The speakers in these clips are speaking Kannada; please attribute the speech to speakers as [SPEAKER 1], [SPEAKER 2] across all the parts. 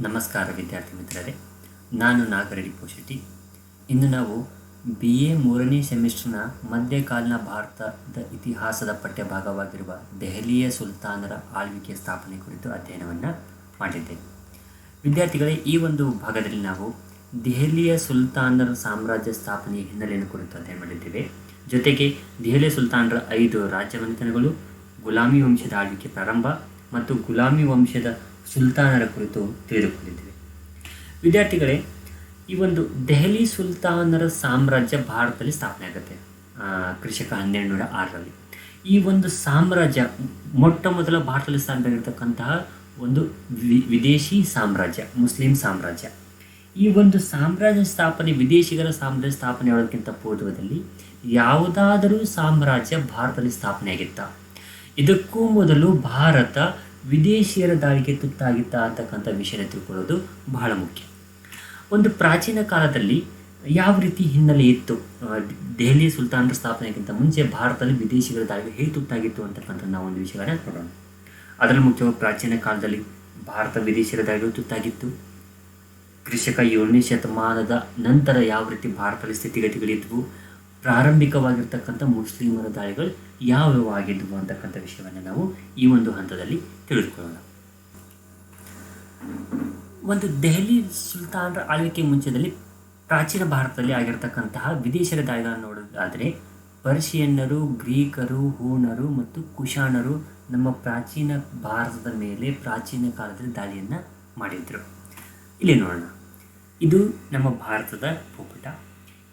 [SPEAKER 1] ನಮಸ್ಕಾರ ವಿದ್ಯಾರ್ಥಿ ಮಿತ್ರರೇ, ನಾನು ನಾಗರೆಡ್ಡಿ ಪೋಶೆಟ್ಟಿ ಇಂದು ನಾವು ಬಿ ಎ ಮೂರನೇ ಸೆಮಿಸ್ಟರ್ನ ಮಧ್ಯಕಾಲೀನ ಭಾರತದ ಇತಿಹಾಸದ ಪಠ್ಯಭಾಗವಾಗಿರುವ ದೆಹಲಿಯ ಸುಲ್ತಾನರ ಆಳ್ವಿಕೆ ಸ್ಥಾಪನೆ ಕುರಿತು ಅಧ್ಯಯನವನ್ನು ಮಾಡಿದ್ದೇವೆ. ವಿದ್ಯಾರ್ಥಿಗಳೇ, ಈ ಒಂದು ಭಾಗದಲ್ಲಿ ನಾವು ದೆಹಲಿಯ ಸುಲ್ತಾನರ ಸಾಮ್ರಾಜ್ಯ ಸ್ಥಾಪನೆಯ ಹಿನ್ನೆಲೆಯನ್ನು ಕುರಿತು ಅಧ್ಯಯನ ಮಾಡಿದ್ದೇವೆ. ಜೊತೆಗೆ ದೆಹಲಿಯ ಸುಲ್ತಾನರ ಐದು ರಾಜ್ಯಮನೆತನಗಳು ಗುಲಾಮಿ ವಂಶದ ಆಳ್ವಿಕೆ ಪ್ರಾರಂಭ ಮತ್ತು ಗುಲಾಮಿ ವಂಶದ ಸುಲ್ತಾನರ ಕುರಿತು ತಿಳಿದುಕೊಂಡಿದ್ದೇವೆ. ವಿದ್ಯಾರ್ಥಿಗಳೇ, ಈ ಒಂದು ದೆಹಲಿ ಸುಲ್ತಾನರ ಸಾಮ್ರಾಜ್ಯ ಭಾರತದಲ್ಲಿ ಸ್ಥಾಪನೆ ಆಗುತ್ತೆ. ಕೃಷಕ ಹನ್ನೆರಡು ನೂರ ಆರರಲ್ಲಿ. ಈ ಒಂದು ಸಾಮ್ರಾಜ್ಯ ಮೊಟ್ಟ ಮೊದಲ ಭಾರತದಲ್ಲಿ ಸ್ಥಾಪನೆ ಆಗಿರ್ತಕ್ಕಂತಹ ಒಂದು ವಿದೇಶಿ ಸಾಮ್ರಾಜ್ಯ, ಮುಸ್ಲಿಂ ಸಾಮ್ರಾಜ್ಯ. ಈ ಒಂದು ಸಾಮ್ರಾಜ್ಯ ಸ್ಥಾಪನೆ, ವಿದೇಶಿಗರ ಸಾಮ್ರಾಜ್ಯ ಸ್ಥಾಪನೆ ಆಗೋದಕ್ಕಿಂತ ಪೂರ್ವದಲ್ಲಿ ಯಾವುದಾದರೂ ಸಾಮ್ರಾಜ್ಯ ಭಾರತದಲ್ಲಿ ಸ್ಥಾಪನೆ ಆಗಿತ್ತ ಇದಕ್ಕೂ ಮೊದಲು ಭಾರತ ವಿದೇಶಿಯರ ದಾಳಿಗೆ ತುತ್ತಾಗಿತ್ತಾ ಅಂತಕ್ಕಂಥ ವಿಷಯನ ತಿಳ್ಕೊಳ್ಳೋದು ಬಹಳ ಮುಖ್ಯ. ಒಂದು ಪ್ರಾಚೀನ ಕಾಲದಲ್ಲಿ ಯಾವ ರೀತಿ ಹಿನ್ನೆಲೆ ಇತ್ತು? ದೆಹಲಿ ಸುಲ್ತಾನರ ಸ್ಥಾಪನೆಗಿಂತ ಮುಂಚೆ ಭಾರತದಲ್ಲಿ ವಿದೇಶಿಗಳ ದಾಳಿಗೆ ಹೇಗೆ ತುತ್ತಾಗಿತ್ತು ಅಂತಕ್ಕಂಥ ನಾವು ಒಂದು ವಿಷಯಗಳನ್ನ ನೋಡೋಣ. ಅದರಲ್ಲಿ ಮುಖ್ಯವಾಗಿ ಪ್ರಾಚೀನ ಕಾಲದಲ್ಲಿ ಭಾರತ ವಿದೇಶಿಯರ ದಾಳಿಗೆ ತುತ್ತಾಗಿತ್ತು. ಕೃಷಿಕ ಏಳನೇ ಶತಮಾನದ ನಂತರ ಯಾವ ರೀತಿ ಭಾರತದಲ್ಲಿ ಸ್ಥಿತಿಗತಿಗಳಿದ್ವು ಪ್ರಾರಂಭಿಕವಾಗಿರ್ತಕ್ಕಂಥ ಮುಸ್ಲಿಮರ ದಾಳಿಗಳು ಯಾವ್ಯಾವ ಆಗಿದ್ವು ಅಂತಕ್ಕಂಥ ವಿಷಯವನ್ನು ನಾವು ಈ ಒಂದು ಹಂತದಲ್ಲಿ ತಿಳಿದುಕೊಳ್ಳೋಣ. ಒಂದು ದೆಹಲಿ ಸುಲ್ತಾನರ ಆಳ್ವಿಕೆ ಮುಂಚೆದಲ್ಲಿ ಪ್ರಾಚೀನ ಭಾರತದಲ್ಲಿ ಆಗಿರತಕ್ಕಂತಹ ವಿದೇಶಿಯರ ದಾಳಿಗಳನ್ನು ನೋಡೋದಾದರೆ, ಪರ್ಷಿಯನ್ನರು, ಗ್ರೀಕರು ಹೂಣರು ಮತ್ತು ಕುಶಾಣರು ನಮ್ಮ ಪ್ರಾಚೀನ ಭಾರತದ ಮೇಲೆ ಪ್ರಾಚೀನ ಕಾಲದಲ್ಲಿ ದಾಳಿಯನ್ನು ಮಾಡಿದ್ರು. ಇಲ್ಲಿ ನೋಡೋಣ. ಇದು ನಮ್ಮ ಭಾರತದ ಭೂಪಟ.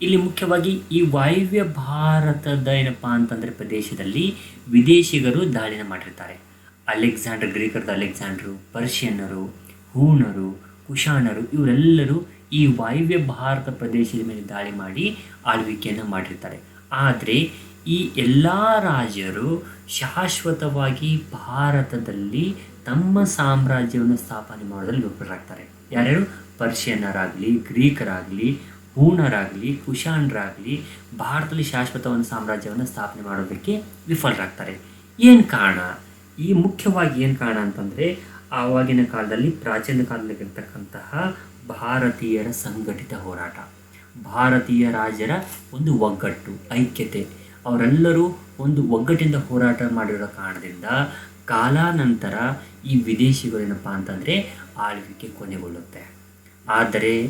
[SPEAKER 1] ಇಲ್ಲಿ ಮುಖ್ಯವಾಗಿ ಈ ವಾಯುವ್ಯ ಭಾರತದ ಏನಪ್ಪಾ ಅಂತಂದರೆ ಪ್ರದೇಶದಲ್ಲಿ ವಿದೇಶಿಗರು ದಾಳಿನ ಮಾಡಿರ್ತಾರೆ. ಅಲೆಕ್ಸಾಂಡರ್, ಗ್ರೀಕರದ ಅಲೆಕ್ಸಾಂಡ್ರು, ಪರ್ಷಿಯನ್ನರು, ಹೂಣರು, ಕುಶಾಣರು ಇವರೆಲ್ಲರೂ ಈ ವಾಯುವ್ಯ ಭಾರತ ಪ್ರದೇಶದ ಮೇಲೆ ದಾಳಿ ಮಾಡಿ ಆಳ್ವಿಕೆಯನ್ನು ಮಾಡಿರ್ತಾರೆ. ಆದರೆ ಈ ಎಲ್ಲ ರಾಜರು ಶಾಶ್ವತವಾಗಿ ಭಾರತದಲ್ಲಿ ತಮ್ಮ ಸಾಮ್ರಾಜ್ಯವನ್ನು ಸ್ಥಾಪನೆ ಮಾಡೋದ್ರಲ್ಲಿ ವಿಫಲರಾಗ್ತಾರೆ ಯಾರ್ಯಾರು? ಪರ್ಷಿಯನ್ನರಾಗಲಿ, ಗ್ರೀಕರಾಗಲಿ ಹೂಣರಾಗಲಿ, ಕುಶಾಣರಾಗಲಿ ಭಾರತದಲ್ಲಿ ಶಾಶ್ವತ ಒಂದು ಸಾಮ್ರಾಜ್ಯವನ್ನು ಸ್ಥಾಪನೆ ಮಾಡೋದಕ್ಕೆ ವಿಫಲರಾಗ್ತಾರೆ. ಏನು ಕಾರಣ? ಈ ಮುಖ್ಯವಾಗಿ ಏನು ಕಾರಣ ಅಂತಂದರೆ, ಆವಾಗಿನ ಕಾಲದಲ್ಲಿ, ಪ್ರಾಚೀನ ಕಾಲದಲ್ಲಿರ್ತಕ್ಕಂತಹ ಭಾರತೀಯರ ಸಂಘಟಿತ ಹೋರಾಟ. ಭಾರತೀಯ ರಾಜರ ಒಂದು ಒಗ್ಗಟ್ಟು, ಐಕ್ಯತೆ. ಅವರೆಲ್ಲರೂ ಒಂದು ಒಗ್ಗಟ್ಟಿಂದ ಹೋರಾಟ ಮಾಡಿರೋ ಕಾರಣದಿಂದ ಕಾಲಾನಂತರ ಈ ವಿದೇಶಿಗಳೇನಪ್ಪ ಅಂತಂದರೆ ಆಳ್ವಿಕೆ ಕೊನೆಗೊಳ್ಳುತ್ತೆ. ಆದರೆ,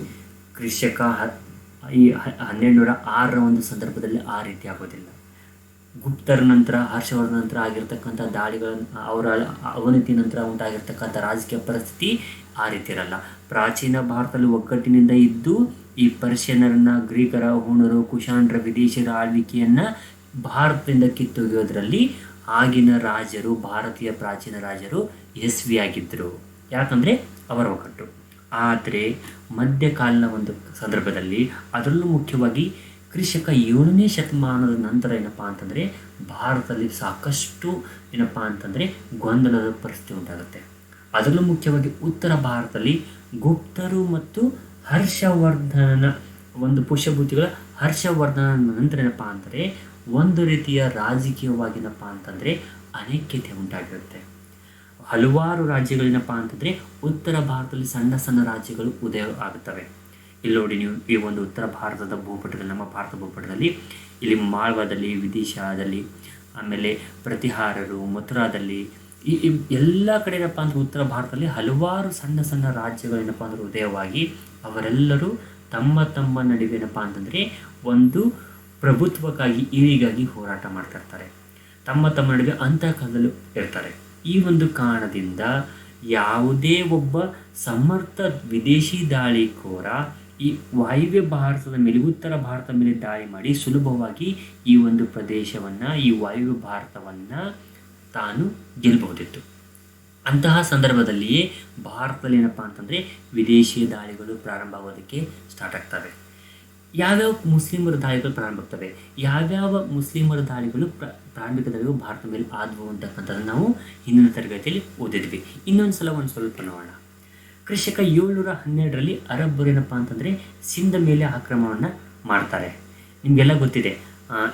[SPEAKER 1] ಕೃಷಕ ಈ ಹನ್ನೆರಡು ನೂರ ಆರರ ಒಂದು ಸಂದರ್ಭದಲ್ಲಿ ಆ ರೀತಿ ಆಗೋದಿಲ್ಲ. ಗುಪ್ತರ ನಂತರ, ಹರ್ಷವರ್ಧನ ನಂತರ ಆಗಿರ್ತಕ್ಕಂಥ ದಾಳಿಗಳನ್ನು ಅವರ ಅವನತಿ ನಂತರ ಉಂಟಾಗಿರ್ತಕ್ಕಂಥ ರಾಜಕೀಯ ಪರಿಸ್ಥಿತಿ ಆ ರೀತಿ ಇರಲ್ಲ. ಪ್ರಾಚೀನ ಭಾರತದಲ್ಲಿ ಒಗ್ಗಟ್ಟಿನಿಂದ ಇದ್ದು, ಈ ಪರ್ಷಿಯನರನ್ನ ಗ್ರೀಕರ, ಹುಣರು ಕುಶಾಣರ ವಿದೇಶಿಯರ ಆಳ್ವಿಕೆಯನ್ನು ಭಾರತದಿಂದ ಕಿತ್ತೊಗೆಯೋದ್ರಲ್ಲಿ ಆಗಿನ ರಾಜರು, ಭಾರತೀಯ ಪ್ರಾಚೀನ ರಾಜರು ಯಶಸ್ವಿಯಾಗಿದ್ದರು ಯಾಕಂದರೆ, ಅವರ ಒಗ್ಗಟ್ಟು. ಆದರೆ ಮಧ್ಯಕಾಲೀನ ಒಂದು ಸಂದರ್ಭದಲ್ಲಿ ಅದರಲ್ಲೂ ಮುಖ್ಯವಾಗಿ ಕೃಷಿಕ ಏಳನೇ ಶತಮಾನದ ನಂತರ ಏನಪ್ಪ ಅಂತಂದರೆ ಭಾರತದಲ್ಲಿ ಸಾಕಷ್ಟು ಏನಪ್ಪ ಅಂತಂದರೆ ಗೊಂದಲದ ಪರಿಸ್ಥಿತಿ ಉಂಟಾಗುತ್ತೆ. ಅದರಲ್ಲೂ ಮುಖ್ಯವಾಗಿ ಉತ್ತರ ಭಾರತದಲ್ಲಿ ಗುಪ್ತರು ಮತ್ತು ಹರ್ಷವರ್ಧನನ ಒಂದು ಪುಷ್ಯಭೂತಿಗಳ ಹರ್ಷವರ್ಧನ ನಂತರ ಏನಪ್ಪ ಅಂತಂದರೆ ಒಂದು ರೀತಿಯ ರಾಜಕೀಯವಾಗಿನಪ್ಪ ಅಂತಂದರೆ ಅನೈಕ್ಯತೆ ಉಂಟಾಗಿರುತ್ತೆ. ಹಲವಾರು ರಾಜ್ಯಗಳೇನಪ್ಪ ಅಂತಂದರೆ ಉತ್ತರ ಭಾರತದಲ್ಲಿ ಸಣ್ಣ ಸಣ್ಣ ರಾಜ್ಯಗಳು ಉದಯ ಆಗುತ್ತವೆ ಇಲ್ಲಿ ನೋಡಿ ನೀವು ಈ ಒಂದು ಉತ್ತರ ಭಾರತದ ಭೂಪಟದಲ್ಲಿ, ನಮ್ಮ ಭಾರತ ಭೂಪಟದಲ್ಲಿ, ಇಲ್ಲಿ ಮಾಳ್ವಾದಲ್ಲಿ, ವಿದಿಶಾದಲ್ಲಿ, ಆಮೇಲೆ ಪ್ರತಿಹಾರರು, ಮಥುರಾದಲ್ಲಿ, ಈ ಎಲ್ಲ ಕಡೆ ಏನಪ್ಪ ಅಂದ್ರೆ ಉತ್ತರ ಭಾರತದಲ್ಲಿ ಹಲವಾರು ಸಣ್ಣ ಸಣ್ಣ ರಾಜ್ಯಗಳೇನಪ್ಪ ಅಂದ್ರೆ ಉದಯವಾಗಿ ಅವರೆಲ್ಲರೂ ತಮ್ಮ ತಮ್ಮ ನಡುವೆ ಏನಪ್ಪ ಅಂತಂದರೆ ಒಂದು ಪ್ರಭುತ್ವಕ್ಕಾಗಿ ಇವಿಗಾಗಿ ಹೋರಾಟ ಮಾಡ್ತಾ ಇರ್ತಾರೆ. ತಮ್ಮ ತಮ್ಮ ನಡುವೆ ಅಂತಃಕಲದಲ್ಲೂ ಇರ್ತಾರೆ. ಈ ಒಂದು ಕಾರಣದಿಂದ ಯಾವುದೇ ಒಬ್ಬ ಸಮರ್ಥ ವಿದೇಶಿ ದಾಳಿಕೋರ ಈ ವಾಯುವ್ಯ ಭಾರತದ ಮೇಲೆ, ಉತ್ತರ ಭಾರತದ ಮೇಲೆ ದಾಳಿ ಮಾಡಿ ಸುಲಭವಾಗಿ ಈ ಒಂದು ಪ್ರದೇಶವನ್ನು, ಈ ವಾಯುವ್ಯ ಭಾರತವನ್ನು ತಾನು ಗೆಲ್ಲಬಹುದಿತ್ತು. ಅಂತಹ ಸಂದರ್ಭದಲ್ಲಿಯೇ ಭಾರತದಲ್ಲಿ ಏನಪ್ಪ ಅಂತಂದರೆ ವಿದೇಶಿ ದಾಳಿಗಳು ಪ್ರಾರಂಭ ಆಗೋದಕ್ಕೆ ಸ್ಟಾರ್ಟ್ ಆಗ್ತವೆ. ಯಾವ್ಯಾವ ಮುಸ್ಲಿಮರ ದಾಳಿಗಳು ಪ್ರಾರಂಭ ಆಗ್ತವೆ? ಯಾವ್ಯಾವ ಮುಸ್ಲಿಮರ ದಾಳಿಗಳು ಪ್ರ ಪ್ರಾರಂಭಿಕ ಭಾರತ ಮೇಲೆ ಆದವು ಅಂತಕ್ಕಂಥದ್ದು ನಾವು ಹಿಂದಿನ ತರಗತಿಯಲ್ಲಿ ಓದಿದ್ವಿ. ಇನ್ನೊಂದು ಸಲ ಒಂದು ಸ್ವಲ್ಪ ನೋಡೋಣ. ಕೃಷಿಕ ಏಳ್ನೂರ ಹನ್ನೆರಡರಲ್ಲಿ ಅರಬ್ಬರು ಏನಪ್ಪ ಅಂತಂದರೆ ಸಿಂಧ ಮೇಲೆ ಆಕ್ರಮಣವನ್ನು ಮಾಡ್ತಾರೆ. ನಿಮಗೆಲ್ಲ ಗೊತ್ತಿದೆ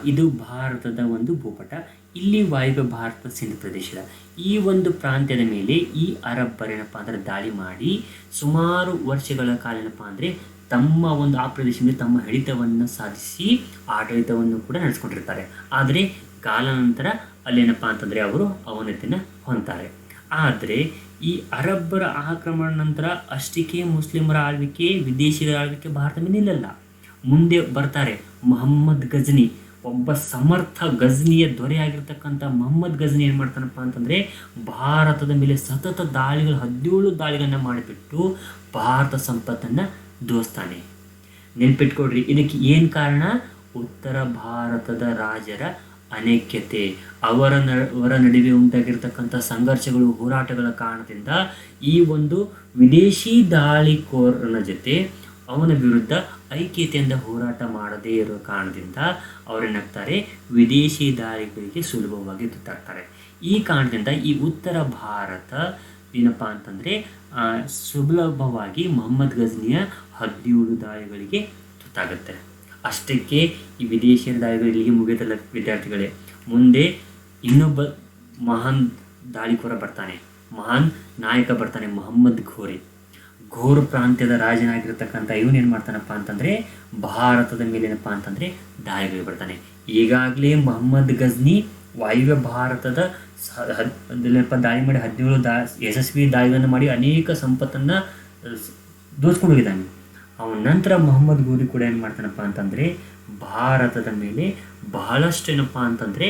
[SPEAKER 1] ಇದು ಭಾರತದ ಒಂದು ಭೂಪಟ. ಇಲ್ಲಿ ವಾಯುವ್ಯ ಭಾರತ ಸಿಂಧ್ ಪ್ರದೇಶದ ಈ ಒಂದು ಪ್ರಾಂತ್ಯದ ಮೇಲೆ ಈ ಅರಬ್ಬರು ಏನಪ್ಪ ಅಂದ್ರೆ ದಾಳಿ ಮಾಡಿ ಸುಮಾರು ವರ್ಷಗಳ ಕಾಲ ಏನಪ್ಪ ಅಂದರೆ ತಮ್ಮ ಒಂದು ಆ ಪ್ರದೇಶದಲ್ಲಿ ತಮ್ಮ ಹಿಡಿತವನ್ನು ಸಾಧಿಸಿ ಆಡಳಿತವನ್ನು ಕೂಡ ನಡೆಸ್ಕೊಂಡಿರ್ತಾರೆ. ಆದರೆ ಕಾಲಾನಂತರ ಅಲ್ಲೇನಪ್ಪ ಅಂತಂದರೆ ಅವರು ಅವನತಿನ ಹೊಂತಾರೆ ಆದರೆ ಈ ಅರಬ್ಬರ ಆಕ್ರಮಣ ನಂತರ ಅಷ್ಟಕ್ಕೆ ಮುಸ್ಲಿಮರ ಆಳ್ವಿಕೆ, ವಿದೇಶಿಗರ ಆಳ್ವಿಕೆ ಭಾರತ ಮೇಲೆ ನಿಲ್ಲಲ್ಲ ಮುಂದೆ ಬರ್ತಾರೆ ಮೊಹಮ್ಮದ್ ಗಜ್ನಿ. ಒಬ್ಬ ಸಮರ್ಥ ಗಜ್ನಿಯ ದೊರೆಯಾಗಿರ್ತಕ್ಕಂಥ ಮೊಹಮ್ಮದ್ ಗಜ್ನಿ ಏನು ಮಾಡ್ತಾನಪ್ಪ ಅಂತಂದರೆ ಭಾರತದ ಮೇಲೆ ಸತತ ದಾಳಿಗಳು, ಹದಿನೇಳು ದಾಳಿಗಳನ್ನು ಮಾಡಿಬಿಟ್ಟು ಭಾರತ ಸಂಪತ್ತನ್ನು ದೋಸ್ತಾನೆ. ನೆನ್ಪಿಟ್ಕೊಡ್ರಿ ಇದಕ್ಕೆ ಏನು ಕಾರಣ? ಉತ್ತರ ಭಾರತದ ರಾಜರ ಅನೈಕ್ಯತೆ, ಅವರ ಅವರ ನಡುವೆ ಉಂಟಾಗಿರ್ತಕ್ಕಂಥ ಸಂಘರ್ಷಗಳು, ಹೋರಾಟಗಳ ಕಾರಣದಿಂದ ಈ ಒಂದು ವಿದೇಶಿ ದಾಳಿಕೋರನ ಜೊತೆ ಅವನ ವಿರುದ್ಧ ಐಕ್ಯತೆಯಿಂದ ಹೋರಾಟ ಮಾಡದೇ ಇರೋ ಕಾರಣದಿಂದ ಅವರೇನಾಗ್ತಾರೆ ವಿದೇಶಿ ದಾಳಿಗಳಿಗೆ ಸುಲಭವಾಗಿ ತುತ್ತಾಗ್ತಾರೆ. ಈ ಕಾರಣದಿಂದ ಈ ಉತ್ತರ ಭಾರತ ಏನಪ್ಪ ಅಂತಂದರೆ ಸುಲಭವಾಗಿ ಮೊಹಮ್ಮದ್ ಗಜ್ನಿಯ ಹದಿನೇಳು ದಾಳಿಗಳಿಗೆ ತುತ್ತಾಗುತ್ತೆ. ಅಷ್ಟಕ್ಕೆ ಈ ವಿದೇಶಿಯರ ದಾಳಿಗಳು ಇಲ್ಲಿಗೆ ಮುಗಿದಲ್ಲ ವಿದ್ಯಾರ್ಥಿಗಳೇ. ಮುಂದೆ ಇನ್ನೊಬ್ಬ ಮಹಾನ್ ದಾಳಿಕೋರ ಬರ್ತಾನೆ. ಮಹಾನ್ ನಾಯಕ ಬರ್ತಾನೆ ಮೊಹಮ್ಮದ್ ಘೋರಿ. ಘೋರ್ ಪ್ರಾಂತ್ಯದ ರಾಜನಾಗಿರ್ತಕ್ಕಂಥ ಇವನು ಏನು ಮಾಡ್ತಾನಪ್ಪ ಅಂತಂದರೆ, ಭಾರತದ ಮೇಲೆ ಏನಪ್ಪ ಅಂತಂದರೆ ದಾಳಿಗಳು ಬರ್ತಾನೆ. ಈಗಾಗಲೇ ಮೊಹಮ್ಮದ್ ಗಜ್ನಿ ವಾಯುವ್ಯ ಭಾರತದ ಸ- ಹದ್- ದಾಳಿ ಮಾಡಿ ಹದಿನೇಳು ದಾ ಯಶಸ್ವಿ ದಾಳಿಗಳನ್ನು ಮಾಡಿ ಅನೇಕ ಸಂಪತ್ತನ್ನು ದೋಚ್ಕೊಂಡು ಹೋಗಿದ್ದಾನೆ. ಅವನ ನಂತರ ಮೊಹಮ್ಮದ್ ಗೋರಿ ಕೂಡ ಏನು ಮಾಡ್ತಾನಪ್ಪ ಅಂತಂದರೆ, ಭಾರತದ ಮೇಲೆ ಬಹಳಷ್ಟು ಏನಪ್ಪ ಅಂತಂದರೆ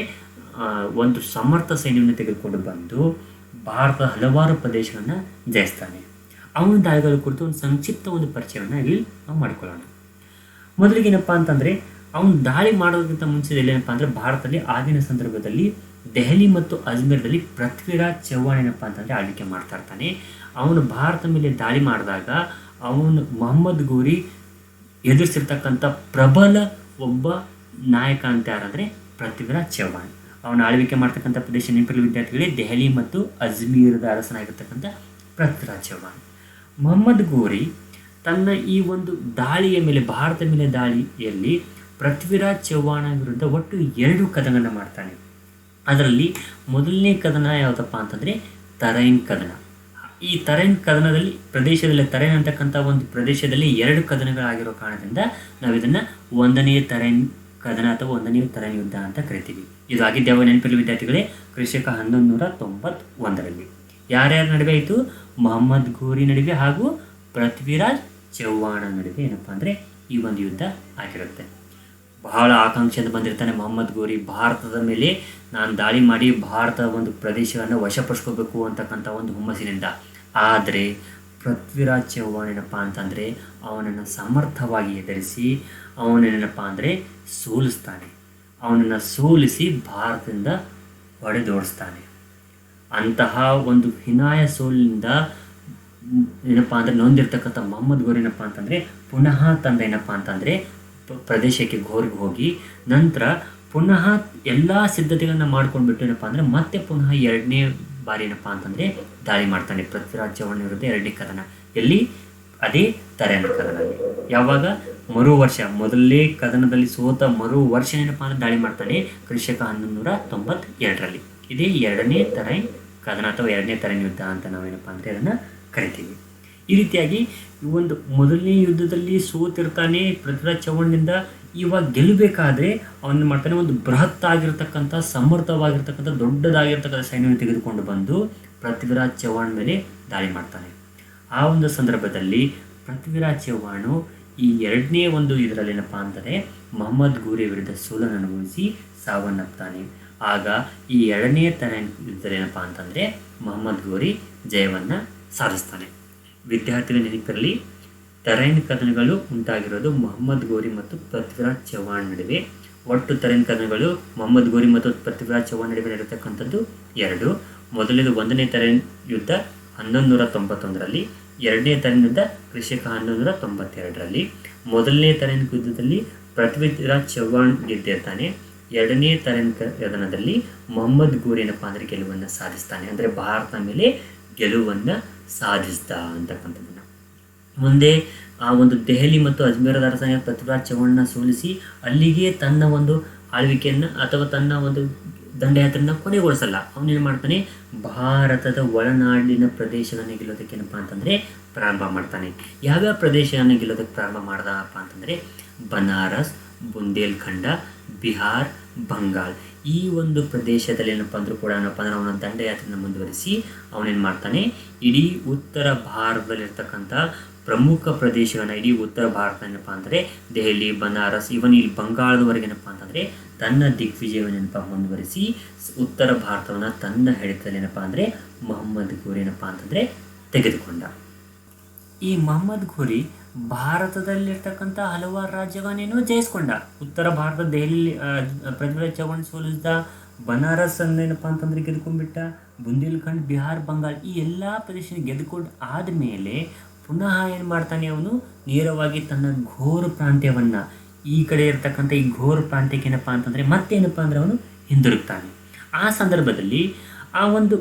[SPEAKER 1] ಒಂದು ಸಮರ್ಥ ಸೈನ್ಯವನ್ನು ತೆಗೆದುಕೊಂಡು ಬಂದು ಭಾರತದ ಹಲವಾರು ಪ್ರದೇಶಗಳನ್ನು ಜಯಿಸ್ತಾನೆ. ಅವನ ದಾಳಿಗಳ ಕುರಿತು ಒಂದು ಸಂಕ್ಷಿಪ್ತ ಒಂದು ಪರಿಚಯವನ್ನು ಇಲ್ಲಿ ನಾವು ಮಾಡಿಕೊಳ್ಳೋಣ. ಮೊದಲಿಗೆ ಏನಪ್ಪ ಅಂತಂದರೆ, ಅವನು ದಾಳಿ ಮಾಡೋದಕ್ಕಿಂತ ಮುಂಚೆ ಏನಪ್ಪ ಅಂದರೆ, ಭಾರತದಲ್ಲಿ ಆಗಿನ ಸಂದರ್ಭದಲ್ಲಿ ದೆಹಲಿ ಮತ್ತು ಅಜ್ಮೀರ್ದಲ್ಲಿ ಪೃಥ್ವಿರಾಜ್ ಚೌಹಾಣ್ ಏನಪ್ಪ ಅಂತಂದರೆ ಆಳ್ವಿಕೆ ಮಾಡ್ತಾ ಇರ್ತಾನೆ. ಅವನು ಭಾರತ ಮೇಲೆ ದಾಳಿ ಮಾಡಿದಾಗ ಅವನು ಮೊಹಮ್ಮದ್ ಗೋರಿ ಎದುರಿಸಿರ್ತಕ್ಕಂಥ ಪ್ರಬಲ ಒಬ್ಬ ನಾಯಕ ಅಂತ ಯಾರಂದರೆ ಪೃಥ್ವಿರಾಜ್ ಚೌಹಾಣ್. ಅವನ ಆಳ್ವಿಕೆ ಮಾಡ್ತಕ್ಕಂಥ ಪ್ರದೇಶ ನೆನಪಿರಲಿ ವಿದ್ಯಾರ್ಥಿಗಳೇ, ದೆಹಲಿ ಮತ್ತು ಅಜ್ಮೀರದ ಅರಸನಾಗಿರ್ತಕ್ಕಂಥ ಪೃಥ್ವಿರಾಜ್ ಚೌಹಾಣ್. ಮೊಹಮ್ಮದ್ ಗೋರಿ ತನ್ನ ಈ ಒಂದು ದಾಳಿಯ ಮೇಲೆ, ಭಾರತ ಮೇಲೆ ದಾಳಿಯಲ್ಲಿ ಪೃಥ್ವಿರಾಜ್ ಚೌಹಾಣ ವಿರುದ್ಧ ಒಟ್ಟು ಎರಡು ಕದನಗಳನ್ನು ಮಾಡ್ತಾನೆ. ಅದರಲ್ಲಿ ಮೊದಲನೇ ಕದನ ಯಾವುದಪ್ಪ ಅಂತಂದರೆ ತರೈನ್ ಕದನ. ಈ ತರೇನ್ ಕದನದಲ್ಲಿ, ಪ್ರದೇಶದಲ್ಲಿ ತರೈನ್ ಅಂತಕ್ಕಂಥ ಒಂದು ಪ್ರದೇಶದಲ್ಲಿ ಎರಡು ಕದನಗಳಾಗಿರೋ ಕಾರಣದಿಂದ ನಾವು ಇದನ್ನು ಒಂದನೆಯ ತರೈನ್ ಕದನ ಅಥವಾ ಒಂದನೇ ತರೈನ್ ಯುದ್ಧ ಅಂತ ಕರಿತೀವಿ. ಇದು ಆಗಿದ್ದೇವ ನೆನಪಿಲ್ಲ ವಿದ್ಯಾರ್ಥಿಗಳೇ? ಕೃಷಿಕ ಹನ್ನೊಂದು ನೂರ ತೊಂಬತ್ತೊಂದರಲ್ಲಿ. ಯಾರ್ಯಾರ ನಡುವೆ ಆಯಿತು? ಮೊಹಮ್ಮದ್ ಘೋರಿ ನಡುವೆ ಹಾಗೂ ಪೃಥ್ವಿರಾಜ್ ಚೌಹಾಣ ನಡುವೆ ಏನಪ್ಪ ಅಂದರೆ ಈ ಒಂದು ಯುದ್ಧ ಆಗಿರುತ್ತೆ. ಬಹಳ ಆಕಾಂಕ್ಷೆಯಿಂದ ಬಂದಿರ್ತಾನೆ ಮೊಹಮ್ಮದ್ ಗೋರಿ. ಭಾರತದ ಮೇಲೆ ನಾನು ದಾಳಿ ಮಾಡಿ ಭಾರತದ ಒಂದು ಪ್ರದೇಶವನ್ನು ವಶಪಡಿಸ್ಕೋಬೇಕು ಅಂತಕ್ಕಂಥ ಒಂದು ಹುಮ್ಮಸ್ಸಿನಿಂದ. ಆದರೆ ಪೃಥ್ವಿರಾಜ್ ಚೌಹಾಣ್ ಏನಪ್ಪ ಅಂತಂದರೆ ಅವನನ್ನು ಸಮರ್ಥವಾಗಿ ಎದುರಿಸಿ ಅವನೇನಪ್ಪ ಅಂದರೆ ಸೋಲಿಸ್ತಾನೆ. ಅವನನ್ನು ಸೋಲಿಸಿ ಭಾರತದಿಂದ ಹೊಡೆದೋಡಿಸ್ತಾನೆ. ಅಂತಹ ಒಂದು ಹಿನಾಯ ಸೋಲಿನಿಂದ ಏನಪ್ಪ ಅಂದರೆ ನೊಂದಿರ್ತಕ್ಕಂಥ ಮೊಹಮ್ಮದ್ ಗೋರ್ ಏನಪ್ಪ ಅಂತಂದರೆ ಪುನಃ ತಂದ ಏನಪ್ಪ ಅಂತಂದರೆ ಪ್ರದೇಶಕ್ಕೆ ಘೋರ್ಗೆ ಹೋಗಿ ನಂತರ ಪುನಃ ಎಲ್ಲ ಸಿದ್ಧತೆಗಳನ್ನ ಮಾಡ್ಕೊಂಡ್ಬಿಟ್ಟು ಏನಪ್ಪ ಅಂದರೆ ಮತ್ತೆ ಪುನಃ ಎರಡನೇ ಬಾರಿ ಏನಪ್ಪ ಅಂತಂದರೆ ದಾಳಿ ಮಾಡ್ತಾನೆ. ಪೃಥ್ವಿರಾಜ್ ಚೌಹಾಣ್ ವಿರುದ್ಧ ಎರಡನೇ ಕದನ. ಎಲ್ಲಿ? ಅದೇ ತರೆಯನ ಕದನಲ್ಲಿ ಯಾವಾಗ? ಮರು ವರ್ಷ. ಮೊದಲನೇ ಕದನದಲ್ಲಿ ಸೋತ ಮರು ವರ್ಷ ಏನಪ್ಪ ಅಂದರೆ ದಾಳಿ ಮಾಡ್ತಾನೆ ಕೃಷಕ ಹನ್ನೊಂದು ನೂರ ತೊಂಬತ್ತೆರಡರಲ್ಲಿ. ಇದೇ ಎರಡನೇ ತರೈ ಕದನ ಅಥವಾ ಎರಡನೇ ತರೈ ಯುದ್ಧ ಅಂತ ನಾವೇನಪ್ಪ ಅಂದರೆ ಅದನ್ನು ಕರಿತೀವಿ. ಈ ರೀತಿಯಾಗಿ ಒಂದು ಮೊದಲನೇ ಯುದ್ಧದಲ್ಲಿ ಸೋತಿರ್ತಾನೆ ಪೃಥ್ವಿರಾಜ್ ಚೌಹಾಣ್ನಿಂದ ಇವಾಗ ಗೆಲ್ಲಬೇಕಾದ್ರೆ ಅವನು ಮಾಡ್ತಾನೆ ಒಂದು ಬೃಹತ್ ಆಗಿರ್ತಕ್ಕಂಥ, ಸಮರ್ಥವಾಗಿರ್ತಕ್ಕಂಥ, ದೊಡ್ಡದಾಗಿರ್ತಕ್ಕಂಥ ಸೈನ್ಯವನ್ನು ತೆಗೆದುಕೊಂಡು ಬಂದು ಪೃಥ್ವಿರಾಜ್ ಚೌಹಾಣ್ ಮೇಲೆ ದಾಳಿ ಮಾಡ್ತಾನೆ. ಆ ಒಂದು ಸಂದರ್ಭದಲ್ಲಿ ಪೃಥ್ವಿರಾಜ್ ಚೌಹಾಣು ಈ ಎರಡನೇ ಒಂದು ಇದರಲ್ಲಿ ಏನಪ್ಪ ಅಂದರೆ ಮೊಹಮ್ಮದ್ ಗೋರಿ ವಿರುದ್ಧ ಸೋಲನ್ನು ಅನುಭವಿಸಿ ಸಾವನ್ನಪ್ತಾನೆ. ಆಗ ಈ ಎರಡನೇ ಯುದ್ಧದಲ್ಲಿ ಏನಪ್ಪಾ ಅಂತಂದರೆ ಮೊಹಮ್ಮದ್ ಗೋರಿ ಜಯವನ್ನು ಸಾಧಿಸ್ತಾನೆ. ವಿದ್ಯಾರ್ಥಿಗಳ ನೆನಪಿರಲಿ ತರೈನ್ ಕದನಗಳು ಉಂಟಾಗಿರೋದು ಮೊಹಮ್ಮದ್ ಗೋರಿ ಮತ್ತು ಪೃಥ್ವಿರಾಜ್ ಚೌಹಾಣ್ ನಡುವೆ. ಒಟ್ಟು ತರೈನ್ ಕದನಗಳು ಮೊಹಮ್ಮದ್ ಗೋರಿ ಮತ್ತು ಪೃಥ್ವಿರಾಜ್ ಚೌಹಾಣ್ ನಡುವೆ ನಡೆಯತಕ್ಕಂಥದ್ದು ಎರಡು. ಮೊದಲನೇದು ಒಂದನೇ ತರೈನ್ ಯುದ್ಧ ಹನ್ನೊಂದು ನೂರ ತೊಂಬತ್ತೊಂದರಲ್ಲಿ ಎರಡನೇ ತರೈನ್ ಯುದ್ಧ ಕೃಷಿಕ ಹನ್ನೊಂದು ನೂರ ತೊಂಬತ್ತೆರಡರಲ್ಲಿ ಮೊದಲನೇ ತರೈನ್ ಯುದ್ಧದಲ್ಲಿ ಪೃಥ್ವಿರಾಜ್ ಚೌಹಾಣ್ ಗೆದ್ದಿರ್ತಾನೆ. ಎರಡನೇ ತರೈನ್ ಕದನದಲ್ಲಿ ಮೊಹಮ್ಮದ್ ಗೋರಿ ಏನಪ್ಪ ಅಂದರೆ ಗೆಲುವನ್ನು ಸಾಧಿಸ್ತಾನೆ. ಅಂದರೆ ಭಾರತ ಮೇಲೆ ಗೆಲುವನ್ನು ಸಾಧಿಸ್ದ ಅಂತಕ್ಕಂಥದ್ದನ್ನು. ಮುಂದೆ ಆ ಒಂದು ದೆಹಲಿ ಮತ್ತು ಅಜ್ಮೀರದ ಅರಸನ ಪೃಥ್ವಿರಾಜ್ ಚೌಹಾಣ್ನ ಸೋಲಿಸಿ ಅಲ್ಲಿಗೆ ತನ್ನ ಒಂದು ಆಳ್ವಿಕೆಯನ್ನು ಅಥವಾ ತನ್ನ ಒಂದು ದಂಡಯಾತ್ರೆಯನ್ನು ಕೊನೆಗೊಳಿಸಲ್ಲ. ಅವನೇನು ಮಾಡ್ತಾನೆ? ಭಾರತದ ಒಳನಾಡಿನ ಪ್ರದೇಶಗಳನ್ನು ಗೆಲ್ಲೋದಕ್ಕೆ ಏನಪ್ಪ ಅಂತಂದರೆ ಪ್ರಾರಂಭ ಮಾಡ್ತಾನೆ. ಯಾವ್ಯಾವ ಪ್ರದೇಶವನ್ನು ಗೆಲ್ಲೋದಕ್ಕೆ ಪ್ರಾರಂಭ ಮಾಡ್ದಪ್ಪ ಅಂತಂದರೆ ಬನಾರಸ್, ಬುಂದೇಲ್ಖಂಡ, ಬಿಹಾರ್ ಬಂಗಾಲ್ ಈ ಒಂದು ಪ್ರದೇಶದಲ್ಲಿ ಏನಪ್ಪ ಅಂದರೂ ಕೂಡ ಏನಪ್ಪ ಅಂದ್ರೆ ಅವನ ದಂಡಯಾತ್ರೆಯನ್ನು ಮುಂದುವರಿಸಿ ಅವನೇನು ಮಾಡ್ತಾನೆ? ಇಡೀ ಉತ್ತರ ಭಾರತದಲ್ಲಿರ್ತಕ್ಕಂಥ ಪ್ರಮುಖ ಪ್ರದೇಶಗಳನ್ನ ಇಡೀ ಉತ್ತರ ಭಾರತ ಏನಪ್ಪ ಅಂದರೆ ದೆಹಲಿ, ಬನಾರಸ್ ಇವನ್ ಇಲ್ಲಿ ಬಂಗಾಳದವರೆಗೆ ಏನಪ್ಪ ಅಂತಂದರೆ ತನ್ನ ದಿಗ್ವಿಜಯವನ್ನು ಏನಪ್ಪ ಮುಂದುವರಿಸಿ ಉತ್ತರ ಭಾರತವನ್ನು ತನ್ನ ಹಿಡಿತದಲ್ಲಿ ಏನಪ್ಪ ಅಂದರೆ ಮೊಹಮ್ಮದ್ ಘೋರಿ ಏನಪ್ಪ ಅಂತಂದರೆ ತೆಗೆದುಕೊಂಡ. ಈ ಮೊಹಮ್ಮದ್ ಘೋರಿ ಭಾರತದಲ್ಲಿರ್ತಕ್ಕಂಥ ಹಲವಾರು ರಾಜ್ಯವನ್ನೇನು ಜಯಿಸ್ಕೊಂಡ. ಉತ್ತರ ಭಾರತ, ದೆಹಲಿ ಪ್ರತಿಭಾ ಚೌಹಾಣ್ ಸೋಲಿಸಿದ, ಬನಾರಸ್ ಅನ್ನೇನಪ್ಪ ಅಂತಂದರೆ ಗೆದ್ಕೊಂಡ್ಬಿಟ್ಟ. ಬುಂದೇಲ್ಖಂಡ್, ಬಿಹಾರ್, ಬಂಗಾಳ ಈ ಎಲ್ಲ ಪ್ರದೇಶ ಗೆದ್ದುಕೊಂಡು ಆದಮೇಲೆ ಪುನಃ ಏನು ಮಾಡ್ತಾನೆ ಅವನು? ನೇರವಾಗಿ ತನ್ನ ಘೋರ ಪ್ರಾಂತ್ಯವನ್ನು, ಈ ಕಡೆ ಇರ್ತಕ್ಕಂಥ ಈ ಘೋರ ಪ್ರಾಂತ್ಯಕ್ಕೆ ಏನಪ್ಪ ಅಂತಂದರೆ ಮತ್ತೇನಪ್ಪ ಅಂದರೆ ಅವನು ಹಿಂದಿರುಗ್ತಾನೆ. ಆ ಸಂದರ್ಭದಲ್ಲಿ ಆ ಒಂದು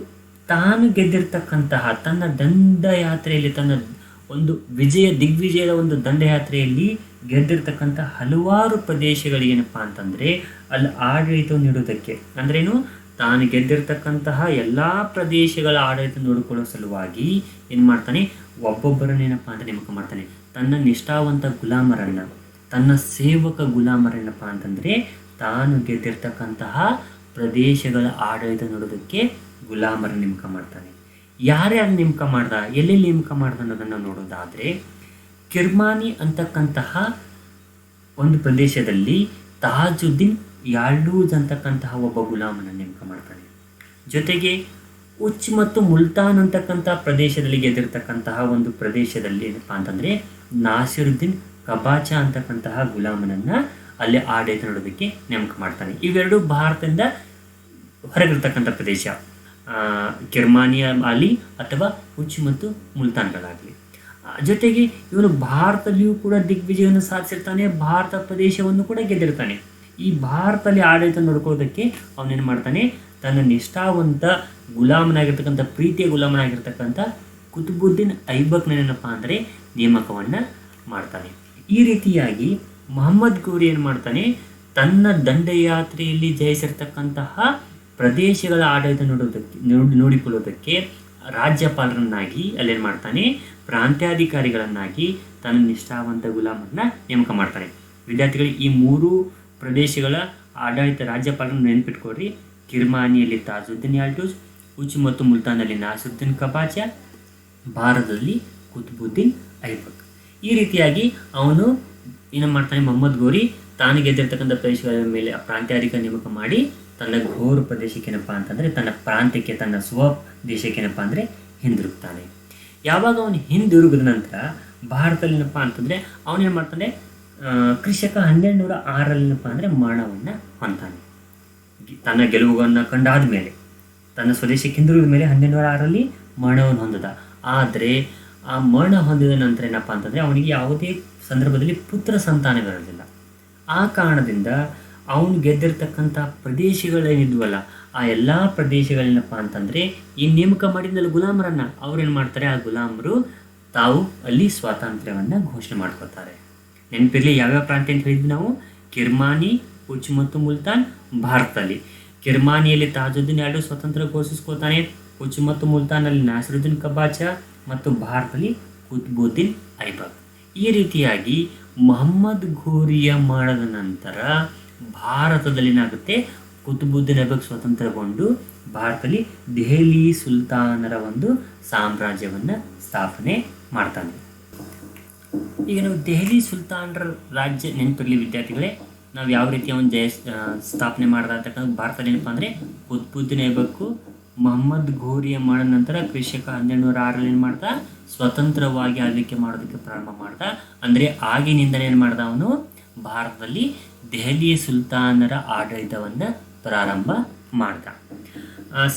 [SPEAKER 1] ತಾನು ಗೆದ್ದಿರ್ತಕ್ಕಂತಹ ತನ್ನ ದಂಡಯಾತ್ರೆಯಲ್ಲಿ ತನ್ನ ಒಂದು ವಿಜಯ, ದಿಗ್ವಿಜಯದ ಒಂದು ದಂಡಯಾತ್ರೆಯಲ್ಲಿ ಗೆದ್ದಿರ್ತಕ್ಕಂಥ ಹಲವಾರು ಪ್ರದೇಶಗಳು ಏನಪ್ಪ ಅಂತಂದರೆ ಅಲ್ಲಿ ಆಡಳಿತ ನೀಡುವುದಕ್ಕೆ. ಅಂದ್ರೇನು? ತಾನು ಗೆದ್ದಿರ್ತಕ್ಕಂತಹ ಎಲ್ಲ ಪ್ರದೇಶಗಳ ಆಡಳಿತ ನೋಡಿಕೊಳ್ಳೋ ಸಲುವಾಗಿ ಏನು ಮಾಡ್ತಾನೆ? ಒಬ್ಬೊಬ್ಬರನ್ನೇನಪ್ಪ ಅಂತ ನೇಮಕ ಮಾಡ್ತಾನೆ. ತನ್ನ ನಿಷ್ಠಾವಂತ ಗುಲಾಮರನ್ನ, ತನ್ನ ಸೇವಕ ಗುಲಾಮರೇನಪ್ಪ ಅಂತಂದರೆ ತಾನು ಗೆದ್ದಿರ್ತಕ್ಕಂತಹ ಪ್ರದೇಶಗಳ ಆಡಳಿತ ನೋಡೋದಕ್ಕೆ ಗುಲಾಮರ ನೇಮಕ ಮಾಡ್ತಾನೆ. ಯಾರ್ಯಾರು ನೇಮಕ ಮಾಡ್ದ, ಎಲ್ಲೆಲ್ಲಿ ನೇಮಕ ಮಾಡ್ದ ಅನ್ನೋದನ್ನು ನೋಡೋದಾದರೆ ಕಿರ್ಮಾನಿ ಅಂತಕ್ಕಂತಹ ಒಂದು ಪ್ರದೇಶದಲ್ಲಿ ತಾಜುದ್ದೀನ್ ಯಾಳೂಜ್ ಅಂತಕ್ಕಂತಹ ಒಬ್ಬ ಗುಲಾಮನ ನೇಮಕ ಮಾಡ್ತಾನೆ. ಜೊತೆಗೆ ಉಚ್ ಮತ್ತು ಮುಲ್ತಾನ್ ಅಂತಕ್ಕಂಥ ಪ್ರದೇಶದಲ್ಲಿ ಗೆದ್ದಿರ್ತಕ್ಕಂತಹ ಒಂದು ಪ್ರದೇಶದಲ್ಲಿ ಏನಪ್ಪ ಅಂತಂದರೆ ನಾಸಿರುದ್ದೀನ್ ಕಬಾಚ ಅಂತಕ್ಕಂತಹ ಗುಲಾಮನನ್ನ ಅಲ್ಲಿ ಆಡಳಿತ ನೋಡೋದಕ್ಕೆ ನೇಮಕ ಮಾಡ್ತಾನೆ. ಇವೆರಡು ಭಾರತದಿಂದ ಹೊರಗಿರ್ತಕ್ಕಂಥ ಪ್ರದೇಶ. ಆ, ಕಿರ್ಮಾನಿಯ ಆಗಲಿ ಅಥವಾ ಉಚ್ ಮತ್ತು ಮುಲ್ತಾನ್ಗಳಾಗಲಿ. ಜೊತೆಗೆ ಇವನು ಭಾರತದಲ್ಲಿಯೂ ಕೂಡ ದಿಗ್ವಿಜಯವನ್ನು ಸಾಧಿಸಿರ್ತಾನೆ ಭಾರತ ಪ್ರದೇಶವನ್ನು ಕೂಡ ಗೆದ್ದಿರ್ತಾನೆ. ಈ ಭಾರತದಲ್ಲಿ ಆಡಳಿತ ನೋಡ್ಕೊಳ್ಳೋದಕ್ಕೆ ಅವನೇನು ಮಾಡ್ತಾನೆ? ತನ್ನ ನಿಷ್ಠಾವಂತ ಗುಲಾಮನಾಗಿರ್ತಕ್ಕಂಥ, ಪ್ರೀತಿಯ ಗುಲಾಮನಾಗಿರ್ತಕ್ಕಂಥ ಕುತುಬುದ್ದೀನ್ ಐಬಕ್ನೇನಪ್ಪ ಅಂದರೆ ನೇಮಕವನ್ನು ಮಾಡ್ತಾನೆ. ಈ ರೀತಿಯಾಗಿ ಮೊಹಮ್ಮದ್ ಗೌರಿ ಏನು ಮಾಡ್ತಾನೆ? ತನ್ನ ದಂಡಯಾತ್ರೆಯಲ್ಲಿ ಜಯಿಸಿರ್ತಕ್ಕಂತಹ ಪ್ರದೇಶಗಳ ಆಡಳಿತ ನೋಡೋದಕ್ಕೆ, ನೋಡಿ, ನೋಡಿಕೊಳ್ಳೋದಕ್ಕೆ ರಾಜ್ಯಪಾಲರನ್ನಾಗಿ ಅಲ್ಲೇನು ಮಾಡ್ತಾನೆ? ಪ್ರಾಂತ್ಯಾಧಿಕಾರಿಗಳನ್ನಾಗಿ ತನ್ನ ನಿಷ್ಠಾವಂತ ಗುಲಾಮನ್ನು ನೇಮಕ ಮಾಡ್ತಾನೆ. ವಿದ್ಯಾರ್ಥಿಗಳಿಗೆ ಈ ಮೂರು ಪ್ರದೇಶಗಳ ಆಡಳಿತ ರಾಜ್ಯಪಾಲರನ್ನು ನೆನಪಿಟ್ಕೊಡ್ರಿ ಕಿರ್ಮಾನಿಯಲ್ಲಿ ತಾಜುದ್ದೀನ್ ಯಾಲ್ಟೂಸ್ ಉಚ್ ಮತ್ತು ಮುಲ್ತಾನಲ್ಲಿ ನಾಸುದ್ದೀನ್ ಕಬಾಚ ಭಾರತದಲ್ಲಿ ಕುತ್ಬುದ್ದೀನ್ ಐಬಕ್. ಈ ರೀತಿಯಾಗಿ ಅವನು ಏನು ಮಾಡ್ತಾನೆ? ಮೊಹಮ್ಮದ್ ಗೋರಿ ತಾನು ಗೆದ್ದಿರ್ತಕ್ಕಂಥ ಪ್ರದೇಶಗಳ ಮೇಲೆ ಪ್ರಾಂತ್ಯಾಧಿಕ ನೇಮಕ ಮಾಡಿ ತನ್ನ ಘೋರ ಪ್ರದೇಶಕ್ಕೆ ಏನಪ್ಪ ಅಂತಂದರೆ, ತನ್ನ ಪ್ರಾಂತ್ಯಕ್ಕೆ, ತನ್ನ ಸ್ವ ದೇಶಕ್ಕೆ ಏನಪ್ಪ ಅಂದರೆ ಹಿಂದಿರುಗ್ತಾನೆ. ಯಾವಾಗ ಅವನು ಹಿಂದಿರುಗಿದ ನಂತರ ಭಾರತದಲ್ಲಿ ಏನಪ್ಪ ಅಂತಂದರೆ, ಅವನೇನು ಮಾಡ್ತಾನೆ? ಕೃಷಕ ಹನ್ನೆರಡು ನೂರ ಆರಲ್ಲಿನಪ್ಪ ಅಂದರೆ ಮರಣವನ್ನು ಹೊಂತಾನೆ ತನ್ನ ಗೆಲುವನ್ನು ಕಂಡಾದ ಮೇಲೆ, ತನ್ನ ಸ್ವದೇಶಕ್ಕೆ ಹಿಂದಿರುಗಿದ ಮೇಲೆ ಹನ್ನೆರಡು ನೂರ ಆರಲ್ಲಿ ಮರಣವನ್ನು ಹೊಂದಿದ. ಆದರೆ ಆ ಮರಣ ಹೊಂದಿದ ನಂತರ ಏನಪ್ಪ ಅಂತಂದರೆ ಅವನಿಗೆ ಯಾವುದೇ ಸಂದರ್ಭದಲ್ಲಿ ಪುತ್ರ ಬರಲಿಲ್ಲ. ಆ ಕಾರಣದಿಂದ ಅವನು ಗೆದ್ದಿರ್ತಕ್ಕಂಥ ಪ್ರದೇಶಗಳೇನಿದ್ವಲ್ಲ, ಆ ಎಲ್ಲ ಪ್ರದೇಶಗಳೇನಪ್ಪ ಅಂತಂದರೆ ಈ ನೇಮಕ ಮಾಡಿದ್ಮೇಲೆ ಗುಲಾಮರನ್ನು ಅವ್ರೇನು ಮಾಡ್ತಾರೆ? ಆ ಗುಲಾಮರು ತಾವು ಅಲ್ಲಿ ಸ್ವಾತಂತ್ರ್ಯವನ್ನು ಘೋಷಣೆ ಮಾಡ್ಕೋತಾರೆ ನೆನಪಿರಲಿ ಯಾವ್ಯಾವ ಪ್ರಾಂತ್ಯ ಅಂತ ಹೇಳಿದ್ವಿ ನಾವು? ಕಿರ್ಮಾನಿ ಕುಚ್ ಮತ್ತು ಮುಲ್ತಾನ್ ಭಾರತದಲ್ಲಿ ಕಿರ್ಮಾನಿಯಲ್ಲಿ ತಾಜುದ್ದೀನ್ ಎರಡು ಸ್ವತಂತ್ರ ಘೋಷಿಸ್ಕೋತಾನೆ ಕುಚ್ ಮತ್ತು ಮುಲ್ತಾನಲ್ಲಿ ನಾಸರುದ್ದೀನ್ ಕಬಾಚ ಮತ್ತು ಭಾರತದಲ್ಲಿ ಕುತ್ಬುದ್ದೀನ್ ಐಬಕ್. ಈ ರೀತಿಯಾಗಿ ಮೊಹಮ್ಮದ್ ಘೋರಿಯ ಮಾಡದ ನಂತರ ಭಾರತದಲ್ಲಿ ಏನಾಗುತ್ತೆ ಕುತುಬುದ್ದೀನ್ ಐಬಕ್ ಸ್ವತಂತ್ರಗೊಂಡು ಭಾರತದಲ್ಲಿ ದೆಹಲಿ ಸುಲ್ತಾನರ ಒಂದು ಸಾಮ್ರಾಜ್ಯವನ್ನು ಸ್ಥಾಪನೆ ಮಾಡ್ತಾನೆ. ಈಗ ನಾವು ದೆಹಲಿ ಸುಲ್ತಾನರ ರಾಜ್ಯ ನೆನಪಿರಲಿ ವಿದ್ಯಾರ್ಥಿಗಳೇ ನಾವು ಯಾವ ರೀತಿಯ ಒಂದು ಜಯ ಸ್ಥಾಪನೆ ಮಾಡ್ದ ಅಂತಕ್ಕಂಥ ಭಾರತದಲ್ಲಿ ಏನಪ್ಪ ಅಂದರೆ ಕುತ್ಬುದ್ದೀನ್ ಬೇಕು ಮೊಹಮ್ಮದ್ ಘೋರಿಯ ಮಾಡಿದ ನಂತರ ಕೃಷಕ ಹನ್ನೆರಡು ನೂರ ಆರಲ್ಲಿ ಏನು ಮಾಡ್ದ? ಸ್ವತಂತ್ರವಾಗಿ ಆಳ್ವಿಕೆ ಮಾಡೋದಕ್ಕೆ ಪ್ರಾರಂಭ ಮಾಡ್ದ. ಅಂದರೆ ಆಗಿನಿಂದಲೇ ಏನು ಮಾಡ್ದ ಅವನು? ಭಾರತದಲ್ಲಿ ದೆಹಲಿಯ ಸುಲ್ತಾನರ ಆಡಳಿತವನ್ನು ಪ್ರಾರಂಭ ಮಾಡ್ದ. ಆ,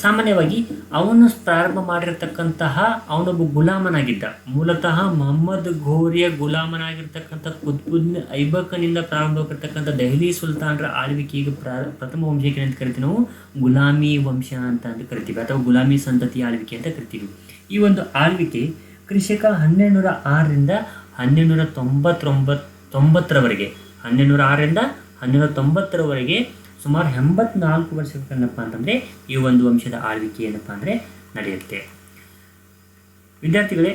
[SPEAKER 1] ಸಾಮಾನ್ಯವಾಗಿ ಅವನು ಪ್ರಾರಂಭ ಮಾಡಿರತಕ್ಕಂತಹ ಅವನೊಬ್ಬ ಗುಲಾಮನಾಗಿದ್ದ. ಮೂಲತಃ ಮೊಹಮ್ಮದ್ ಘೋರಿಯ ಗುಲಾಮನಾಗಿರ್ತಕ್ಕಂಥ ಕುತ್ಬುದ್ದೀನ್ ಐಬಕನಿಂದ ಪ್ರಾರಂಭವಾಗಿರ್ತಕ್ಕಂಥ ದೆಹಲಿ ಸುಲ್ತಾನರ ಆಳ್ವಿಕೆಗೆ ಪ್ರ, ಪ್ರಥಮ ವಂಶಕ್ಕೆ ಅಂತ ಕರಿತೀವಿ ನಾವು? ಗುಲಾಮಿ ವಂಶ ಅಂತ ಅಂತ ಕರಿತೀವಿ, ಅಥವಾ ಗುಲಾಮಿ ಸಂತತಿ ಆಳ್ವಿಕೆ ಅಂತ ಕರಿತೀವಿ. ಈ ಒಂದು ಆಳ್ವಿಕೆ ಕೃಷಿಕ ಹನ್ನೆರಡು ನೂರ ಆರರಿಂದ ಹನ್ನೆರಡು ನೂರ ತೊಂಬತ್ತೊಂಬತ್ತು ತೊಂಬತ್ತರವರೆಗೆ ಹನ್ನೆರಡು ನೂರ ಆರರಿಂದ ಹನ್ನೆರಡು ತೊಂಬತ್ತರವರೆಗೆ ಸುಮಾರು ಎಂಬತ್ನಾಲ್ಕು ವರ್ಷಗಳೇನಪ್ಪ ಅಂತಂದರೆ, ಈ ಒಂದು ವಂಶದ ಆಳ್ವಿಕೆ ಏನಪ್ಪ ಅಂದರೆ ನಡೆಯುತ್ತೆ. ವಿದ್ಯಾರ್ಥಿಗಳೇ,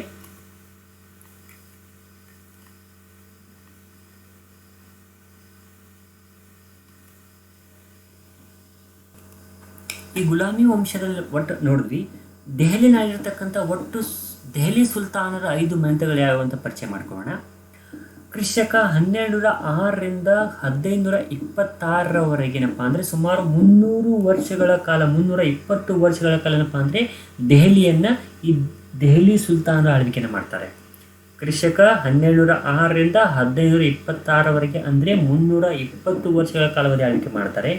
[SPEAKER 1] ಈ ಗುಲಾಮಿ ವಂಶದಲ್ಲಿ ಒಟ್ಟು ನೋಡಿದ್ವಿ, ದೆಹಲಿನಲ್ಲಿರ್ತಕ್ಕಂಥ ಒಟ್ಟು ದೆಹಲಿ ಸುಲ್ತಾನರ ಐದು ಮಂತ್ರಗಳು ಯಾವ ಅಂತ ಪರಿಚಯ ಮಾಡ್ಕೊಳ್ಳೋಣ. ಕೃಷಕ ಹನ್ನೆರಡುನೂರ ಆರರಿಂದ ಹದಿನೈದುನೂರ ಇಪ್ಪತ್ತಾರರವರೆಗೇನಪ್ಪ ಅಂದರೆ ಸುಮಾರು ಮುನ್ನೂರು ವರ್ಷಗಳ ಕಾಲ, ಮುನ್ನೂರ ಇಪ್ಪತ್ತು ವರ್ಷಗಳ ಕಾಲ ಏನಪ್ಪ ಅಂದರೆ ದೆಹಲಿಯನ್ನು ಈ ದೆಹಲಿ ಸುಲ್ತಾನರ ಆಳ್ವಿಕೆಯನ್ನು ಮಾಡ್ತಾರೆ. ಕೃಷಕ ಹನ್ನೆರಡುನೂರ ಆರರಿಂದ ಹದಿನೈದುನೂರ ಇಪ್ಪತ್ತಾರವರೆಗೆ ಅಂದರೆ ಮುನ್ನೂರ ಇಪ್ಪತ್ತು ವರ್ಷಗಳ ಕಾಲಾವಧಿ ಆಳ್ವಿಕೆ ಮಾಡ್ತಾರೆ.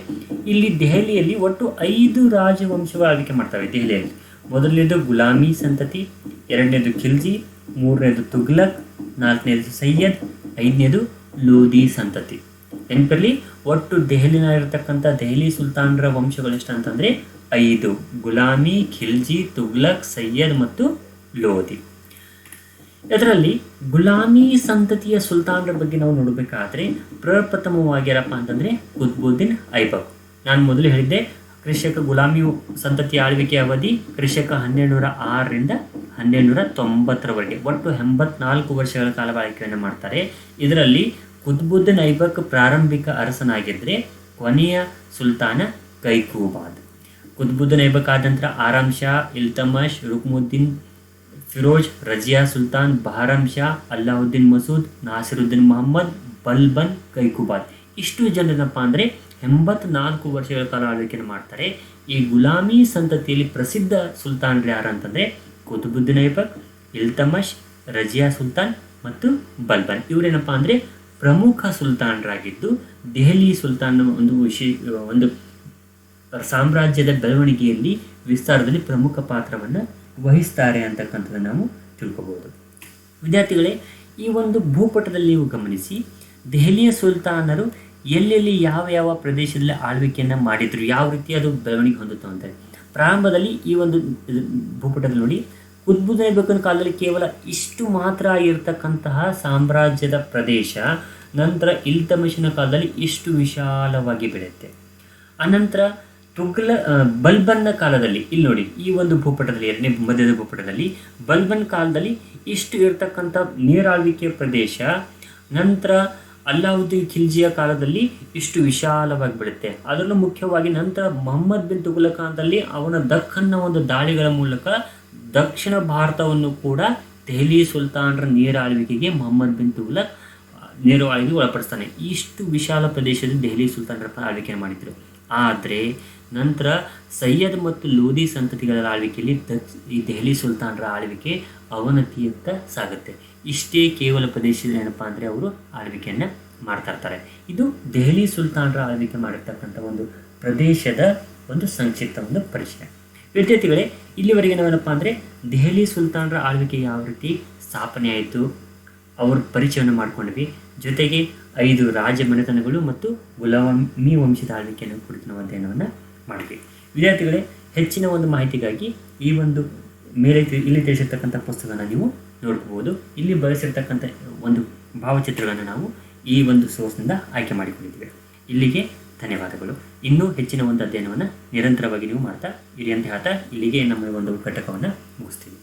[SPEAKER 1] ಇಲ್ಲಿ ದೆಹಲಿಯಲ್ಲಿ ಒಟ್ಟು ಐದು ರಾಜವಂಶಗಳು ಆಳ್ವಿಕೆ ಮಾಡ್ತವೆ ದೆಹಲಿಯಲ್ಲಿ. ಮೊದಲನೇದು ಗುಲಾಮಿ ಸಂತತಿ, ಎರಡನೇದು ಖಿಲ್ಜಿ ಮೂರನೇದು ತುಗ್ಲಕ್, ನಾಲ್ಕನೇದು ಸೈಯದ್, ಐದನೇದು ಲೋಧಿ ಸಂತತಿ. ನೆನಪಿರಲಿ, ಒಟ್ಟು ದೆಹಲಿನಲ್ಲಿರ್ತಕ್ಕಂಥ ದೆಹಲಿ ಸುಲ್ತಾನರ ವಂಶಗಳು ಅಂತಂದರೆ, ಐದು, ಗುಲಾಮಿ, ಖಿಲ್ಜಿ, ತುಗ್ಲಕ್, ಸೈಯದ್ ಮತ್ತು ಲೋಧಿ ಇದರಲ್ಲಿ ಗುಲಾಮಿ ಸಂತತಿಯ ಸುಲ್ತಾನರ ಬಗ್ಗೆ ನಾವು ನೋಡಬೇಕಾದ್ರೆ ಪ್ರಪ್ರಥಮವಾಗಿ ಅಂತಂದ್ರೆ ಅಂತಂದರೆ ಕುತ್ಬುದ್ದೀನ್ ಐಬಕ್. ನಾನು ಮೊದಲು ಹೇಳಿದ್ದೆ, ಕೃಷಕ ಗುಲಾಮಿ ಸಂತತಿಯ ಆಳ್ವಿಕೆ ಅವಧಿ ಕೃಷಕ ಹನ್ನೆರಡುನೂರ ಆರರಿಂದ ಹನ್ನೆರಡುನೂರ ತೊಂಬತ್ತರವರೆಗೆ ಒಟ್ಟು ಎಂಬತ್ನಾಲ್ಕು ವರ್ಷಗಳ ಕಾಲ ಆಳ್ವಿಕೆಯನ್ನು ಮಾಡ್ತಾರೆ. ಇದರಲ್ಲಿ ಕುತ್ಬುದ್ದೀನ್ ಐಬಕ್ ಪ್ರಾರಂಭಿಕ ಅರಸನಾಗಿದ್ದರೆ ಕೊನೆಯ ಸುಲ್ತಾನ ಕೈಕೂಬಾದ್. ಕುತ್ಬುದ್ದೀನ್ ಐಬಕ್ ಆದಂತರ ಆರಾಮ್ ಶಾ ಇಲ್ತಮಶ್ ರುಕ್ಮುದ್ದೀನ್, ಫಿರೋಜ್, ರಜಿಯಾ ಸುಲ್ತಾನ್, ಬಹರಾಮ್ ಶಾ ಅಲ್ಲಾವುದ್ದೀನ್ ಮಸೂದ್, ನಾಸಿರುದ್ದೀನ್ ಮೊಹಮ್ಮದ್, ಬಲ್ಬನ್, ಕೈಕುಬಾದ್. ಇಷ್ಟು ಜನರಪ್ಪ ಅಂದರೆ ಎಂಬತ್ನಾಲ್ಕು ವರ್ಷಗಳ ಕಾಲ ಆಳ್ವಿಕೆಯನ್ನು ಮಾಡ್ತಾರೆ. ಈ ಗುಲಾಮಿ ಸಂತತಿಯಲ್ಲಿ ಪ್ರಸಿದ್ಧ ಸುಲ್ತಾನರು ಯಾರು ಅಂತಂದರೆ ಕುತುಬುದ್ದೀನ್ ಐಬಕ್ ಇಲ್ತಮಶ್ ರಜಿಯಾ ಸುಲ್ತಾನ್ ಮತ್ತು ಬಲ್ಬನ್. ಇವರೇನಪ್ಪ ಅಂದರೆ ಪ್ರಮುಖ ಸುಲ್ತಾನರಾಗಿದ್ದು ದೆಹಲಿ ಸುಲ್ತಾನ್ ಒಂದು ವಿಶೇ ಒಂದು ಸಾಮ್ರಾಜ್ಯದ ಬೆಳವಣಿಗೆಯಲ್ಲಿ ವಿಸ್ತಾರದಲ್ಲಿ ಪ್ರಮುಖ ಪಾತ್ರವನ್ನು ವಹಿಸ್ತಾರೆ ಅಂತಕ್ಕಂಥದ್ದು ನಾವು ತಿಳ್ಕೊಬೋದು. ವಿದ್ಯಾರ್ಥಿಗಳೇ, ಈ ಒಂದು ಭೂಪಟದಲ್ಲಿ ನೀವು ಗಮನಿಸಿ, ದೆಹಲಿಯ ಸುಲ್ತಾನರು ಎಲ್ಲೆಲ್ಲಿ ಯಾವ ಯಾವ ಪ್ರದೇಶದಲ್ಲಿ ಆಳ್ವಿಕೆಯನ್ನು ಮಾಡಿದ್ರು, ಯಾವ ರೀತಿ ಅದು ಬೆಳವಣಿಗೆ ಹೊಂದುತ್ತೆ ಅಂತಾರೆ ಪ್ರಾರಂಭದಲ್ಲಿ ಈ ಒಂದು ಭೂಪಟದಲ್ಲಿ ನೋಡಿ ಕುತ್ಬುದ್ದೀನ್ ಐಬಕನ ಕಾಲದಲ್ಲಿ ಕೇವಲ ಇಷ್ಟು ಮಾತ್ರ ಆಗಿರ್ತಕ್ಕಂತಹ ಸಾಮ್ರಾಜ್ಯದ ಪ್ರದೇಶ, ನಂತರ ಇಲ್ತಮಿಷನ ಕಾಲದಲ್ಲಿ ಇಷ್ಟು ವಿಶಾಲವಾಗಿ ಬೆಳೆಯುತ್ತೆ. ಅನಂತರ ತುಗ್ಲ ಬಲ್ಬನ್ನ ಕಾಲದಲ್ಲಿ, ಇಲ್ಲಿ ನೋಡಿ, ಈ ಒಂದು ಭೂಪಟದಲ್ಲಿ, ಎರಡನೇ ಮಧ್ಯದ ಭೂಪಟದಲ್ಲಿ ಬಲ್ಬನ್ ಕಾಲದಲ್ಲಿ ಇಷ್ಟು ಇರತಕ್ಕಂಥ ನೀರಾಳ್ವಿಕೆಯ ಪ್ರದೇಶ, ನಂತರ ಅಲ್ಲಾವುದ್ದೀನ್ ಖಿಲ್ಜಿಯ ಕಾಲದಲ್ಲಿ ಇಷ್ಟು ವಿಶಾಲವಾಗಿ ಬಿಡುತ್ತೆ. ಅದರಲ್ಲೂ ಮುಖ್ಯವಾಗಿ ನಂತರ ಮೊಹಮ್ಮದ್ ಬಿನ್ ತುಘಲಕ್ ಕಾಲದಲ್ಲಿ ಅವನ ದಕ್ಕನ್ನ ಒಂದು ದಾಳಿಗಳ ಮೂಲಕ ದಕ್ಷಿಣ ಭಾರತವನ್ನು ಕೂಡ ದೆಹಲಿ ಸುಲ್ತಾನರ ನೇರ ಆಳ್ವಿಕೆಗೆ ಮೊಹಮ್ಮದ್ ಬಿನ್ ತುಗುಲಕ್ ನೇರವಾಗಿ ಒಳಪಡಿಸ್ತಾನೆ. ಇಷ್ಟು ವಿಶಾಲ ಪ್ರದೇಶದಲ್ಲಿ ದೆಹಲಿ ಸುಲ್ತಾನರ ಆಳ್ವಿಕೆ ಮಾಡಿದ್ರು. ಆದರೆ ನಂತರ ಸೈಯದ್ ಮತ್ತು ಲೋಧಿ ಸಂತತಿಗಳ ಆಳ್ವಿಕೆಯಲ್ಲಿ ದಕ್ಷ ಈ ದೆಹಲಿ ಸುಲ್ತಾನರ ಆಳ್ವಿಕೆ ಅವನತಿಯತ್ತ ಸಾಗುತ್ತೆ. ಇಷ್ಟೇ ಕೇವಲ ಪ್ರದೇಶದಲ್ಲಿ ಏನಪ್ಪ ಅಂದರೆ ಅವರು ಆಳ್ವಿಕೆಯನ್ನು ಮಾಡ್ತಾ ಇರ್ತಾರೆ. ಇದು ದೆಹಲಿ ಸುಲ್ತಾನರ ಆಳ್ವಿಕೆ ಮಾಡಿರ್ತಕ್ಕಂಥ ಒಂದು ಪ್ರದೇಶದ ಒಂದು ಸಂಕ್ಷಿಪ್ತ ಒಂದು ಪರಿಚಯ. ವಿದ್ಯಾರ್ಥಿಗಳೇ, ಇಲ್ಲಿವರೆಗೆ ನಾವೇನಪ್ಪ ಅಂದರೆ ದೆಹಲಿ ಸುಲ್ತಾನರ ಆಳ್ವಿಕೆ ಯಾವ ರೀತಿ ಸ್ಥಾಪನೆ ಆಯಿತು, ಅವ್ರ ಪರಿಚಯವನ್ನು ಮಾಡ್ಕೊಂಡ್ವಿ. ಜೊತೆಗೆ ಐದು ರಾಜ ಮನೆತನಗಳು ಮತ್ತು ಗುಲಾಮಿ ವಂಶದ ಆಳ್ವಿಕೆಯನ್ನು ಕುರಿತು ನಾವು ಅಧ್ಯಯನವನ್ನು ಮಾಡಿದ್ವಿ. ವಿದ್ಯಾರ್ಥಿಗಳೇ, ಹೆಚ್ಚಿನ ಒಂದು ಮಾಹಿತಿಗಾಗಿ ಈ ಒಂದು ಮೇಲೆ ಇಲ್ಲಿ ತಿಳಿಸಿರ್ತಕ್ಕಂಥ ಪುಸ್ತಕನ ನೀವು ನೋಡ್ಕೋಬಹುದು ಇಲ್ಲಿ ಬಳಸಿರ್ತಕ್ಕಂಥ ಒಂದು ಭಾವಚಿತ್ರಗಳನ್ನು ನಾವು ಈ ಒಂದು ಸೋರ್ಸ್ನಿಂದ ಆಯ್ಕೆ ಮಾಡಿಕೊಂಡಿದ್ದೇವೆ. ಇಲ್ಲಿಗೆ ಧನ್ಯವಾದಗಳು. ಇನ್ನೂ ಹೆಚ್ಚಿನ ಒಂದು ಅಧ್ಯಯನವನ್ನು ನಿರಂತರವಾಗಿ ನೀವು ಮಾಡ್ತಾ ಇರಿ ಅಂತ ಹೇಳ್ತಾ ಇಲ್ಲಿಗೆ ನಮ್ಮ ಒಂದು ಘಟಕವನ್ನು ಮುಗಿಸ್ತೀವಿ.